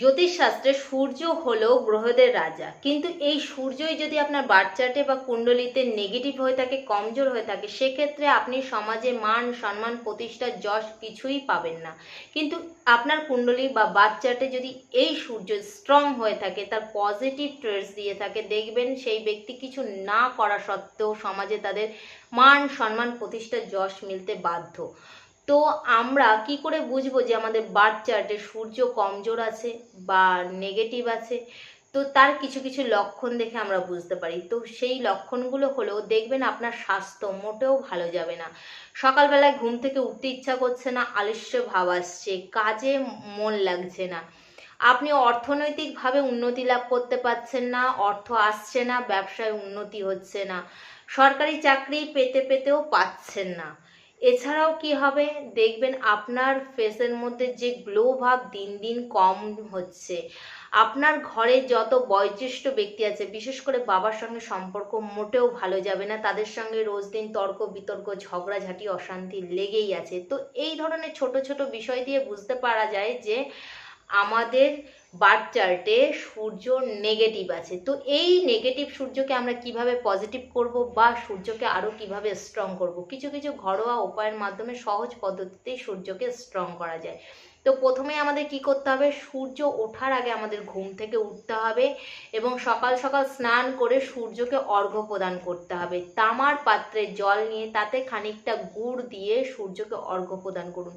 জ্যোতিষশাস্ত্রে সূর্য হলো গ্রহদের রাজা। কিন্তু এই সূর্যই যদি আপনার বাচ্চাটে বা কুণ্ডলিতে নেগেটিভ হয়ে থাকে, কমজোর হয়ে থাকে, সেক্ষেত্রে আপনি সমাজে মান, সম্মান প্রতিষ্ঠা যশ কিছুই পাবেন না। কিন্তু আপনার কুণ্ডলী বা বাচ্চাটে যদি এই সূর্য স্ট্রং হয়ে থাকে, তার পজিটিভ ট্রেডস দিয়ে থাকে, দেখবেন সেই ব্যক্তি কিছু না করা সত্ত্বেও সমাজে তাদের মান, সম্মান প্রতিষ্ঠা যশ মিলতে বাধ্য। তো আমরা কি করে বুঝব যে আমাদের বার্থ চার্টে সূর্য কমজোর আছে বা নেগেটিভ আছে? তো তার কিছু কিছু লক্ষণ দেখে আমরা বুঝতে পারি। তো সেই লক্ষণগুলো হলো দেখবেন আপনার স্বাস্থ্য মোটেও ভালো যাবে না। সকালবেলায় ঘুম থেকে উঠতে ইচ্ছা করছে না, আলস্য ভাব আসছে, কাজে মন লাগছে না। আপনি অর্থনৈতিকভাবে উন্নতি লাভ করতে পারছেন না, অর্থ আসছে না, ব্যবসায় উন্নতি হচ্ছে না। সরকারি চাকরি পেতে, পেতেও পাচ্ছেন না। এছাড়াও কি হবে? দেখবেন আপনার ফেসের মধ্যে যে গ্লো ভাব দিন দিন কম হচ্ছে। আপনার ঘরে যত বয়োজ্যেষ্ঠ ব্যক্তি আছে, বিশেষ করে বাবার সঙ্গে সম্পর্ক মোটেও ভালো যাবে না, তাদের সঙ্গে রোজ দিন তর্ক বিতর্ক, ঝগড়াঝাটি, অশান্তি লেগেই আছে। তো এই ধরনের ছোট ছোট বিষয় দিয়ে বুঝতে পারা যায় যে আমাদের বার্থ চার্টে সূর্য নেগেটিভ আছে। তো এই নেগেটিভ সূর্যকে আমরা কীভাবে পজিটিভ করব বা সূর্যকে আরও কীভাবে স্ট্রং করব? কিছু কিছু ঘরোয়া উপায়ের মাধ্যমে সহজ পদ্ধতিতেই সূর্যকে স্ট্রং করা যায়। তো প্রথমে আমাদের কি করতে হবে? সূর্য ওঠার আগে আমাদের ঘুম থেকে উঠতে হবে এবং সকাল সকাল স্নান করে সূর্যকে অর্ঘ্য প্রদান করতে হবে। তামার পাত্রে জল নিয়ে তাতে খানিকটা গুড় দিয়ে সূর্যকে অর্ঘ্য প্রদান করুন।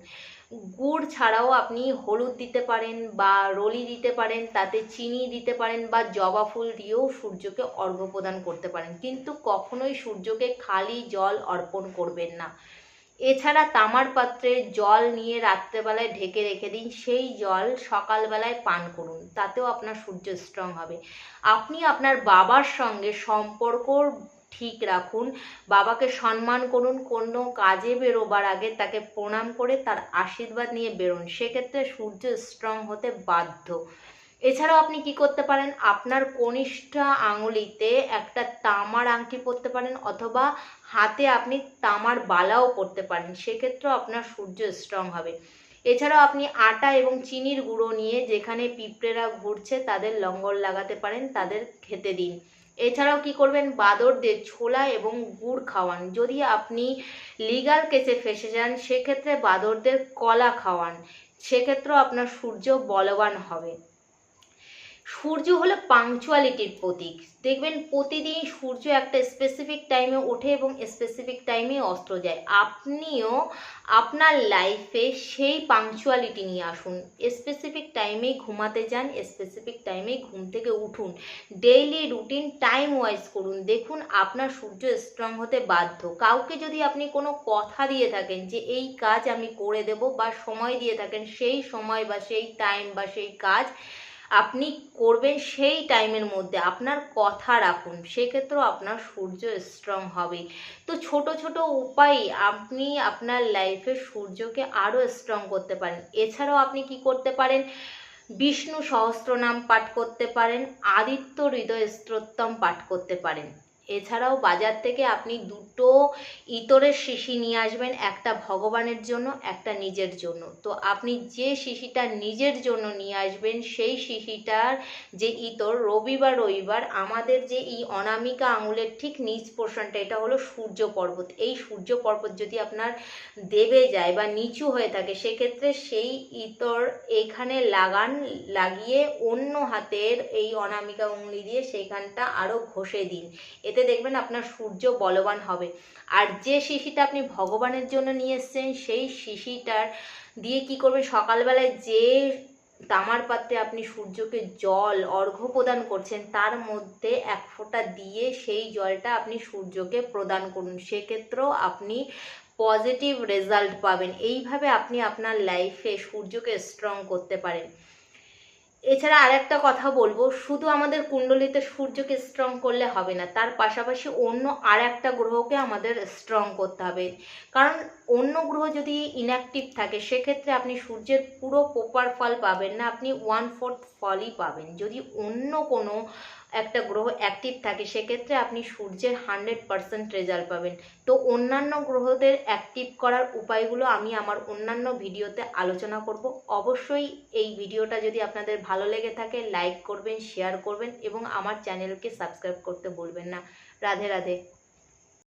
গুড় ছাড়াও আপনি হলুদ দিতে পারেন বা রলি দিতে পারেন, তাতে চিনি দিতে পারেন বা জবা ফুল দিয়েও সূর্যকে অর্ঘ্য প্রদান করতে পারেন। কিন্তু কখনোই সূর্যকে খালি জল অর্পণ করবেন না। এছাড়া তামার পাত্রে জল নিয়ে রাত্রেবেলায় ঢেকে রেখে দিন, সেই জল সকালবেলায় পান করুন, তাতেও আপনার সূর্য স্ট্রং হবে। আপনি আপনার বাবার সঙ্গে সম্পর্ক ঠিক রাখুন, বাবাকে সম্মান করুন, কোনো কাজে বেরোবার আগে তাকে প্রণাম করে তার আশীর্বাদ নিয়ে বেরোন, সেক্ষেত্রে সূর্য স্ট্রং হতে বাধ্য। এছাড়াও আপনি কি করতে পারেন? আপনার কনিষ্ঠা আঙুলিতে একটা তামার আংটি পরতে পারেন অথবা হাতে আপনি তামার বালাও পরতে পারেন। সেক্ষেত্রেও আপনার সূর্য স্ট্রং হবে। এছাড়াও আপনি আটা এবং চিনির গুঁড়ো নিয়ে যেখানে পিঁপড়েরা ঘুরছে তাদের লঙ্গর লাগাতে পারেন, তাদের খেতে দিন। এছাড়াও কি করবেন? বাদরদের ছোলা এবং গুড় খাওয়ান। যদি আপনি লিগাল কেসে ফেসে যান, সেক্ষেত্রে বাদরদের কলা খাওয়ান। সেক্ষেত্রেও আপনার সূর্য বলবান হবে। সূর্য হলো পাংচুয়ালিটির প্রতীক। দেখবেন প্রতিদিন সূর্য একটা স্পেসিফিক টাইমে ওঠে এবং স্পেসিফিক টাইমে অস্ত যায়। আপনিও আপনার লাইফে সেই পাংচুয়ালিটি নিয়ে আসুন। স্পেসিফিক টাইমেই ঘুমাতে যান স্পেসিফিক টাইমেই ঘুম থেকে উঠুন। ডেইলি রুটিন টাইম ওয়াইজ করুন। দেখুন আপনার সূর্য স্ট্রং হতে বাধ্য। কাউকে যদি আপনি কোনো কথা দিয়ে থাকেন যে, এই কাজ আমি করে দেব বা সময় দিয়ে থাকেন, সেই সময় বা সেই টাইম বা সেই কাজ আপনি করবেন সেই টাইমের মধ্যে আপনার কথা রাখুন। সেক্ষেত্রেও আপনার সূর্য স্ট্রং হবে। তো ছোট ছোট উপায় আপনি আপনার লাইফে সূর্যকে আরও স্ট্রং করতে পারেন। এছাড়াও আপনি কি করতে পারেন? বিষ্ণু সহস্রনাম পাঠ করতে পারেন। আদিত্য হৃদয় স্ত্রোত্তম পাঠ করতে পারেন। এছাড়াও বাজার থেকে আপনি দুটো ইতরের শিশি নিয়ে আসবেন, একটা ভগবানের জন্য, একটা নিজের জন্য। তো আপনি যে শিশিটা নিজের জন্য নিয়ে আসবেন, সেই শিশিটার যে ইতর রবিবার রবিবার, আমাদের যে এই অনামিকা আঙুলের ঠিক নিচ পোর্শনটা এটা হলো সূর্য পর্বত। এই সূর্য পর্বত যদি আপনার দেবে যায় বা নিচু হয়ে থাকে, সেক্ষেত্রে সেই ইতর এখানে লাগান, লাগিয়ে অন্য হাতের এই অনামিকা উঙ্গলি দিয়ে সেইখানটা আরও ঘষে দিন। এতে দেখবেন আপনার সূর্য বলবান হবে। আর যে শিশিটা আপনি ভগবানের জন্য নিয়ে এসছেন, সেই শিশিটার দিয়ে কি করবেন? সকালবেলায় যে তামার পাত্রে আপনি সূর্যকে জল, অর্ঘ্য প্রদান করছেন, তার মধ্যে এক ফোঁটা দিয়ে সেই জলটা আপনি সূর্যকে প্রদান করুন। সেক্ষেত্রেও আপনি পজিটিভ রেজাল্ট পাবেন। এইভাবে আপনি আপনার লাইফে সূর্যকে স্ট্রং করতে পারেন। এছাড়া আরেকটা কথা বলব, শুধু আমাদের কুণ্ডলিতে সূর্যকে স্ট্রং করলে হবে না, তার পাশাপাশি অন্য আর একটা গ্রহকে আমাদের স্ট্রং করতে হবে। কারণ অন্য গ্রহ যদি ইনঅ্যাক্টিভ থাকে, সেক্ষেত্রে আপনি সূর্যের পুরো প্রপার ফল পাবেন না, আপনি ওয়ান ফোর্থ ফলই পাবেন। যদি অন্য কোনো একটা গ্রহ অ্যাক্টিভ থাকে, সেক্ষেত্রে আপনি সূর্যের হান্ড্রেড পারসেন্ট রেজাল্ট পাবেন। তো অন্যান্য গ্রহদের অ্যাক্টিভ করার উপায়গুলো আমি আমার অন্যান্য ভিডিওতে আলোচনা করব। অবশ্যই এই ভিডিওটা যদি আপনাদের ভালো লেগে থাকে লাইক করবেন শেয়ার করবেন এবং আমার চ্যানেলকে সাবস্ক্রাইব করতে ভুলবেন না। রাধে রাধে।